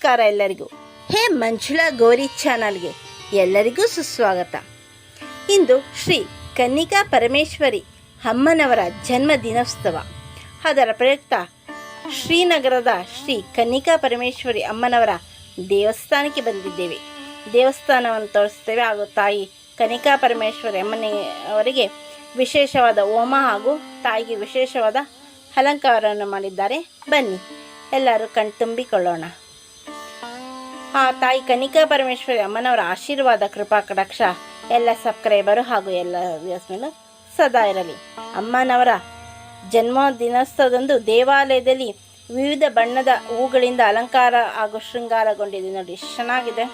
ನಮಸ್ಕಾರ ಎಲ್ಲರಿಗೂ. ಹೇ ಮಂಜುಳಾ ಗೌರಿ ಚಾನಲ್ಗೆ ಎಲ್ಲರಿಗೂ ಸುಸ್ವಾಗತ. ಇಂದು ಶ್ರೀ ಕನ್ನಿಕಾ ಪರಮೇಶ್ವರಿ ಅಮ್ಮನವರ ಜನ್ಮ ದಿನೋತ್ಸವ. ಅದರ ಪ್ರಯುಕ್ತ ಶ್ರೀನಗರದ ಶ್ರೀ ಕನ್ನಿಕಾ ಪರಮೇಶ್ವರಿ ಅಮ್ಮನವರ ದೇವಸ್ಥಾನಕ್ಕೆ ಬಂದಿದ್ದೇವೆ. ದೇವಸ್ಥಾನವನ್ನು ತೋರಿಸ್ತೇವೆ ಹಾಗೂ ತಾಯಿ ಕನಿಕಾ ಪರಮೇಶ್ವರಿ ಅಮ್ಮನೆಯವರಿಗೆ ವಿಶೇಷವಾದ ಹೋಮ ಹಾಗೂ ತಾಯಿಗೆ ವಿಶೇಷವಾದ ಅಲಂಕಾರವನ್ನು ಮಾಡಿದ್ದಾರೆ. ಬನ್ನಿ, ಎಲ್ಲರೂ ಕಣ್ತುಂಬಿಕೊಳ್ಳೋಣ. ಆ ತಾಯಿ ಕನಿಕಾ ಪರಮೇಶ್ವರಿ ಅಮ್ಮನವರ ಆಶೀರ್ವಾದ, ಕೃಪಾ ಕಡಕ್ಷ ಎಲ್ಲ ಸಬ್ಸ್ಕ್ರೈಬರು ಹಾಗೂ ಎಲ್ಲ ವ್ಯವಸ್ಥೆ ಮೇಲೂ ಸದಾ ಇರಲಿ. ಅಮ್ಮನವರ ಜನ್ಮ ದಿನೋತ್ಸವದಂದು ದೇವಾಲಯದಲ್ಲಿ ವಿವಿಧ ಬಣ್ಣದ ಹೂಗಳಿಂದ ಅಲಂಕಾರ ಹಾಗೂ ಶೃಂಗಾರಗೊಂಡಿದೆ. ನೋಡಿ ಎಷ್ಟು ಚೆನ್ನಾಗಿದೆ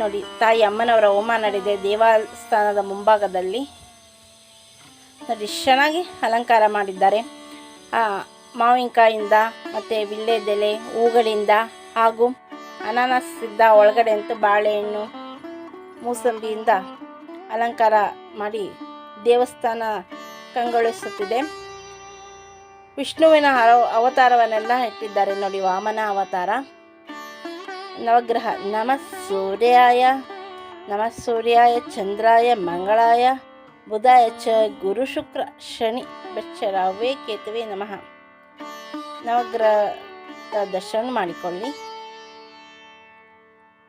ನೋಡಿ, ತಾಯಿ ಅಮ್ಮನವರ ಹೋಮ ನಡೆದಿದೆ ದೇವಸ್ಥಾನದ ಮುಂಭಾಗದಲ್ಲಿ. ನೋಡಿ ಎಷ್ಟು ಚೆನ್ನಾಗಿ ಅಲಂಕಾರ ಮಾಡಿದ್ದಾರೆ. ಮಾವಿನಕಾಯಿಂದ ಮತ್ತು ವಿಳ್ಳೆದೆಲೆ ಹೂಗಳಿಂದ ಹಾಗೂ ಅನಾನಸ್ಸಿದ್ದ ಒಳಗಡೆ ಅಂತೂ ಬಾಳೆಹಣ್ಣು, ಮೂಸಂಬಿಯಿಂದ ಅಲಂಕಾರ ಮಾಡಿ ದೇವಸ್ಥಾನ ಕಂಗೊಳಿಸುತ್ತಿದೆ. ವಿಷ್ಣುವಿನ ಅವ- ಅವತಾರವನ್ನೆಲ್ಲ ಇಟ್ಟಿದ್ದಾರೆ ನೋಡಿ, ವಾಮನ ಅವತಾರ. ನವಗ್ರಹ, ನಮ ಸೂರ್ಯಾಯ ನಮ ಸೂರ್ಯಾಯ ಚಂದ್ರಾಯ, ಮಂಗಳಾಯ, ಬುಧಾಯ ಚ, ಗುರು ಶುಕ್ರ, ಶನಿ ಬೆಚ್ಚರವೇ ಕೇತುವೆ ನಮಃ. ನವಗ್ರಹ ದರ್ಶನ ಮಾಡಿಕೊಳ್ಳಿ.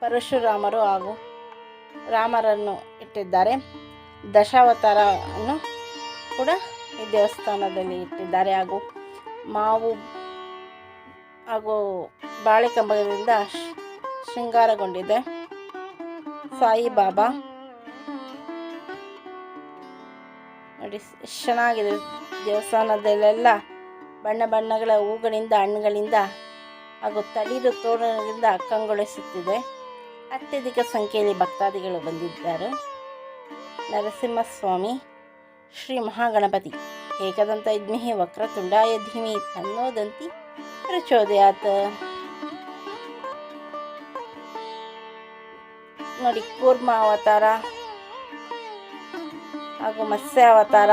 ಪರಶುರಾಮರು ಹಾಗೂ ರಾಮರನ್ನು ಇಟ್ಟಿದ್ದಾರೆ. ದಶಾವತಾರವನ್ನು ಕೂಡ ಈ ದೇವಸ್ಥಾನದಲ್ಲಿ ಇಟ್ಟಿದ್ದಾರೆ. ಹಾಗೂ ಮಾವು ಹಾಗೂ ಬಾಳೆ ಕಂಬದಿಂದ ಶೃಂಗಾರಗೊಂಡಿದೆ. ಸಾಯಿಬಾಬಾ ನೋಡಿ ಎಷ್ಟು ಚೆನ್ನಾಗಿದೆ ದೇವಸ್ಥಾನದಲ್ಲೆಲ್ಲ ಬಣ್ಣ ಬಣ್ಣಗಳ ಹೂಗಳಿಂದ ಹಣ್ಣುಗಳಿಂದ ಹಾಗೂ ತಳಿರು ತೋರಣದಿಂದ ಕಂಗೊಳಿಸುತ್ತಿದೆ. ಅತ್ಯಧಿಕ ಸಂಖ್ಯೆಯಲ್ಲಿ ಭಕ್ತಾದಿಗಳು ಬಂದಿದ್ದಾರೆ. ನರಸಿಂಹಸ್ವಾಮಿ, ಶ್ರೀ ಮಹಾಗಣಪತಿ, ಏಕದಂತ ಇದ್ಮಿಹಿ, ವಕ್ರತುಂಡಾಯ ಧೀಮಿ ತನ್ನೋದಂತಿ ಪ್ರಚೋದಯಾತ್. ನೋಡಿ, ಕೂರ್ಮ ಅವತಾರ ಹಾಗೂ ಮತ್ಸ್ಯ ಅವತಾರ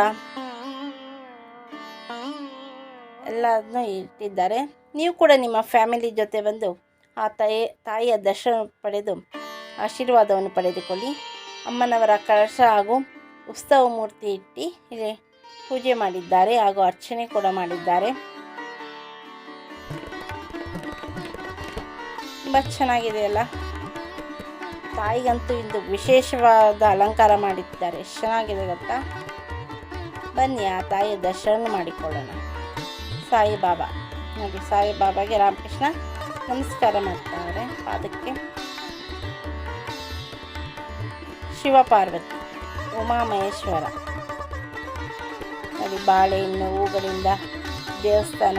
ಎಲ್ಲದನ್ನೂ ಇಟ್ಟಿದ್ದಾರೆ. ನೀವು ಕೂಡ ನಿಮ್ಮ ಫ್ಯಾಮಿಲಿ ಜೊತೆ ಬಂದು ಆ ತಾಯಿ, ತಾಯಿಯ ದರ್ಶನ ಪಡೆದು ಆಶೀರ್ವಾದವನ್ನು ಪಡೆದುಕೊಳ್ಳಿ. ಅಮ್ಮನವರ ಕಳಶ ಹಾಗೂ ಉತ್ಸವ ಮೂರ್ತಿ ಇಟ್ಟು ಇಲ್ಲಿ ಪೂಜೆ ಮಾಡಿದ್ದಾರೆ ಹಾಗೂ ಅರ್ಚನೆ ಕೂಡ ಮಾಡಿದ್ದಾರೆ. ತುಂಬ ಚೆನ್ನಾಗಿದೆ ಅಲ್ಲ ತಾಯಿಗಂತೂ ಇಂದು ವಿಶೇಷವಾದ ಅಲಂಕಾರ ಮಾಡಿದ್ದಾರೆ. ಚೆನ್ನಾಗಿದೆ ಗೊತ್ತಾ? ಬನ್ನಿ, ಆ ತಾಯಿಯ ದರ್ಶನ ಮಾಡಿಕೊಳ್ಳೋಣ. ಸಾಯಿಬಾಬಾ ನೋಡಿ ಸಾಯಿಬಾಬಾಗೆ ರಾಮಕೃಷ್ಣ ನಮಸ್ಕಾರ ಮಾಡ್ತಾರೆ ಪಾದಕ್ಕೆ ಶಿವಪಾರ್ವತಿ, ಉಮಾಮಹೇಶ್ವರ. ನೋಡಿ ಬಾಳೆಹಣ್ಣು, ಹೂಗಳಿಂದ ದೇವಸ್ಥಾನ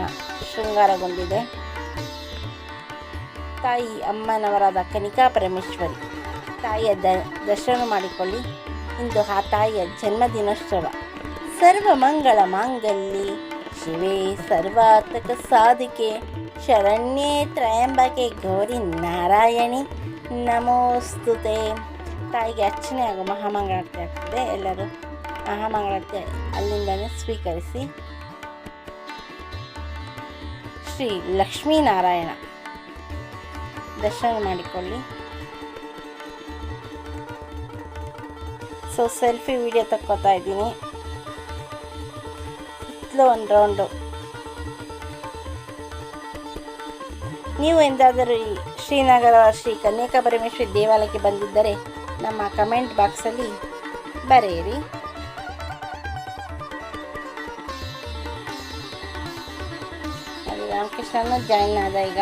ಶೃಂಗಾರಗೊಂಡಿದೆ. ತಾಯಿ ಅಮ್ಮನವರಾದ ಕನಿಕಾ ಪರಮೇಶ್ವರಿ, ತಾಯಿಯ ದ, ದರ್ಶನ ಮಾಡಿಕೊಳ್ಳಿ. ಇಂದು ಆ ತಾಯಿಯ ಜನ್ಮದಿನೋತ್ಸವ. ಸರ್ವಮಂಗಳ ಮಾಂಗಲ್ಯ, ಶಿವೇ ಸರ್ವಾತ್ಮಕ ಸಾಧಿಕೆ. ಶರಣ್ಯೇ ತ್ರಯಂಬಕೆ ಗೌರಿ ನಾರಾಯಣಿ. ನಮೋಸ್ತುತೆ. ತಾಯಿಗೆ ಅರ್ಚನೆ ಆಗೋ ಮಹಾಮಂಗಳಾರತಿ ಆಗ್ತದೆ. ಎಲ್ಲರೂ ಮಹಾಮಂಗಳಾರತಿ ಅಲ್ಲಿಂದಲೇ ಸ್ವೀಕರಿಸಿ. ಶ್ರೀ ಲಕ್ಷ್ಮೀನಾರಾಯಣ ದರ್ಶನ ಮಾಡಿಕೊಳ್ಳಿ. ಸೊ ಸೆಲ್ಫಿ ವಿಡಿಯೋ ತಕ್ಕೋತಾ ಇದ್ದೀನಿ. ಸುತ್ತಲೂ ಒಂದು ರೌಂಡು ನೀವು ಎಂದಾದರೂ ಈ ಶ್ರೀನಗರ ಶ್ರೀ ಕನ್ಯಕ ಪರಮೇಶ್ವರಿ ದೇವಾಲಯಕ್ಕೆ ಬಂದಿದ್ದರೆ ನಮ್ಮ ಕಮೆಂಟ್ ಬಾಕ್ಸಲ್ಲಿ ಬರೆಯಿರಿ. ರಾಮಕೃಷ್ಣನು ಜಾಯಿನ್ ಆದ ಈಗ.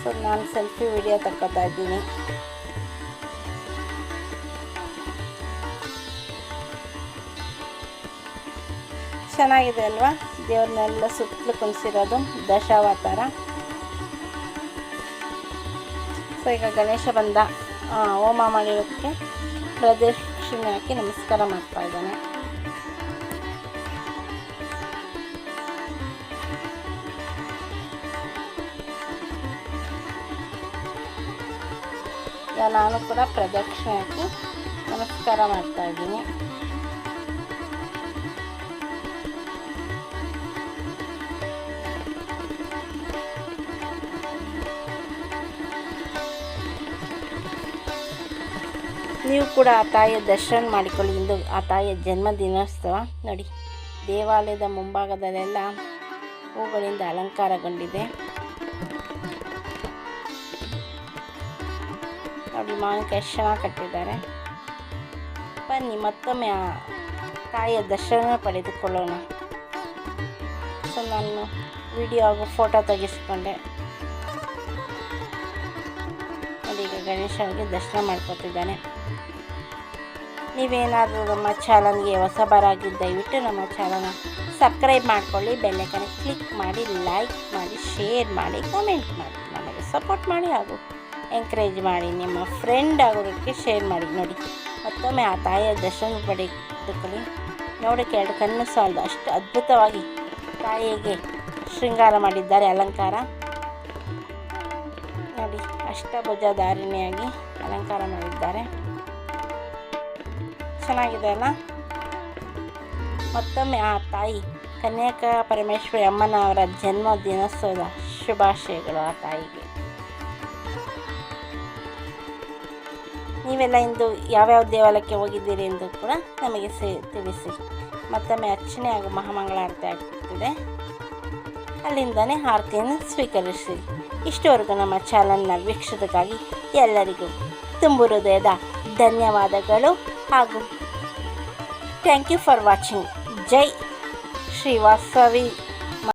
ಸೊ ನಾನು ಸೆಲ್ಫಿ ವಿಡಿಯೋ ತಕ್ಕೋತಾ ಇದ್ದೀನಿ. ಚೆನ್ನಾಗಿದೆ ಅಲ್ವಾ? ದೇವ್ರನ್ನೆಲ್ಲ ಸುತ್ತಲೂ ಕುಣಿಸಿರೋದು ದಶಾವತಾರ. ಸೊ ಈಗ ಗಣೇಶ ಬಂದ ಹೋಮ ಮಾಡಿರೋದಕ್ಕೆ ಪ್ರದಕ್ಷಿಣೆ ಹಾಕಿ ನಮಸ್ಕಾರ ಮಾಡ್ತಾ ಇದ್ದಾನೆ. ನಾನು ಕೂಡ ಪ್ರದಕ್ಷಿಣೆ ಹಾಕಿ ನಮಸ್ಕಾರ ಮಾಡ್ತಾ ಇದ್ದೀನಿ. ನೀವು ಕೂಡ ಆ ತಾಯಿಯ ದರ್ಶನ ಮಾಡಿಕೊಳ್ಳಿ ಇಂದು ಆ ತಾಯಿಯ ಜನ್ಮ ದಿನೋತ್ಸವ ನೋಡಿ. ದೇವಾಲಯದ ಮುಂಭಾಗದಲ್ಲೆಲ್ಲ ಹೂಗಳಿಂದ ಅಲಂಕಾರಗೊಂಡಿದೆ. ನೋಡಿ, ಮಾವಿನಕಾಯಿ ಎಷ್ಟು ಕಟ್ಟಿದ್ದಾರೆ. ಬನ್ನಿ, ಮತ್ತೊಮ್ಮೆ ಆ ತಾಯಿಯ ದರ್ಶನ ಪಡೆದುಕೊಳ್ಳೋಣ. ಸೊ, ನಾನು ವಿಡಿಯೋ ಹಾಗೂ ಫೋಟೋ ತೆಗೆಸ್ಕೊಂಡೆ. ನೋಡಿ, ಈಗ ಗಣೇಶನಿಗೆ ದರ್ಶನ ಮಾಡ್ಕೊತಿದ್ದಾನೆ. ನೀವೇನಾದರೂ ನಮ್ಮ ಚಾನಲ್ಗೆ ಹೊಸಬರಾಗಿ ದಯವಿಟ್ಟು ನಮ್ಮ ಚಾನಲ್ನ ಸಬ್ಸ್ಕ್ರೈಬ್ ಮಾಡ್ಕೊಳ್ಳಿ ಬೆಲ್ಲೈಕನ್ನ ಕ್ಲಿಕ್ ಮಾಡಿ, ಲೈಕ್ ಮಾಡಿ, ಶೇರ್ ಮಾಡಿ, ಕಮೆಂಟ್ ಮಾಡಿ. ನಮಗೆ ಸಪೋರ್ಟ್ ಮಾಡಿ ಹಾಗೂ ಎಂಕರೇಜ್ ಮಾಡಿ. ನಿಮ್ಮ ಫ್ರೆಂಡ್ ಆಗೋದಕ್ಕೆ ಶೇರ್ ಮಾಡಿ. ನೋಡಿ, ಮತ್ತೊಮ್ಮೆ ಆ ತಾಯಿಯ ದರ್ಶನ ಪಡೆದುಕೊಳ್ಳಿ. ನೋಡೋಕ್ಕೆ ಎರಡು ಕಣ್ಣು ಸಾಲದು. ಅಷ್ಟು ಅದ್ಭುತವಾಗಿ ತಾಯಿಗೆ ಶೃಂಗಾರ ಮಾಡಿದ್ದಾರೆ. ಅಲಂಕಾರ. ನೋಡಿ, ಅಷ್ಟಭುಜಧಾರಿಣಿಯಾಗಿ ಅಲಂಕಾರ ಮಾಡಿದ್ದಾರೆ. ಚೆನ್ನಾಗಿದೆ ಅಲ್ಲ? ಮತ್ತೊಮ್ಮೆ ಆ ತಾಯಿ, ಕನ್ಯಾಕ ಪರಮೇಶ್ವರಿ ಅಮ್ಮನವರ ಜನ್ಮ ದಿನೋತ್ಸವದ ಶುಭಾಶಯಗಳು ಆ ತಾಯಿಗೆ. ನೀವೆಲ್ಲ ಇಂದು ಯಾವ್ಯಾವ ದೇವಾಲಯಕ್ಕೆ ಹೋಗಿದ್ದೀರಿ ಎಂದು ಕೂಡ ನಮಗೆ ಸೇ ತಿಳಿಸಿ. ಮತ್ತೊಮ್ಮೆ ಅರ್ಚನೆ ಹಾಗೂ ಮಹಾಮಂಗಳಾರತಿ ಆಗ್ತಿದೆ. ಅಲ್ಲಿಂದನೇ ಆರತಿಯನ್ನು ಸ್ವೀಕರಿಸಿ. ಇಷ್ಟವರೆಗೂ ನಮ್ಮ ಚಾನಲ್ನ ವೀಕ್ಷಕಕ್ಕಾಗಿ ಎಲ್ಲರಿಗೂ ತುಂಬು ಹೃದಯದ ಧನ್ಯವಾದಗಳು. ಹಾಗೂ thank you for watching Jai Shri Vasavi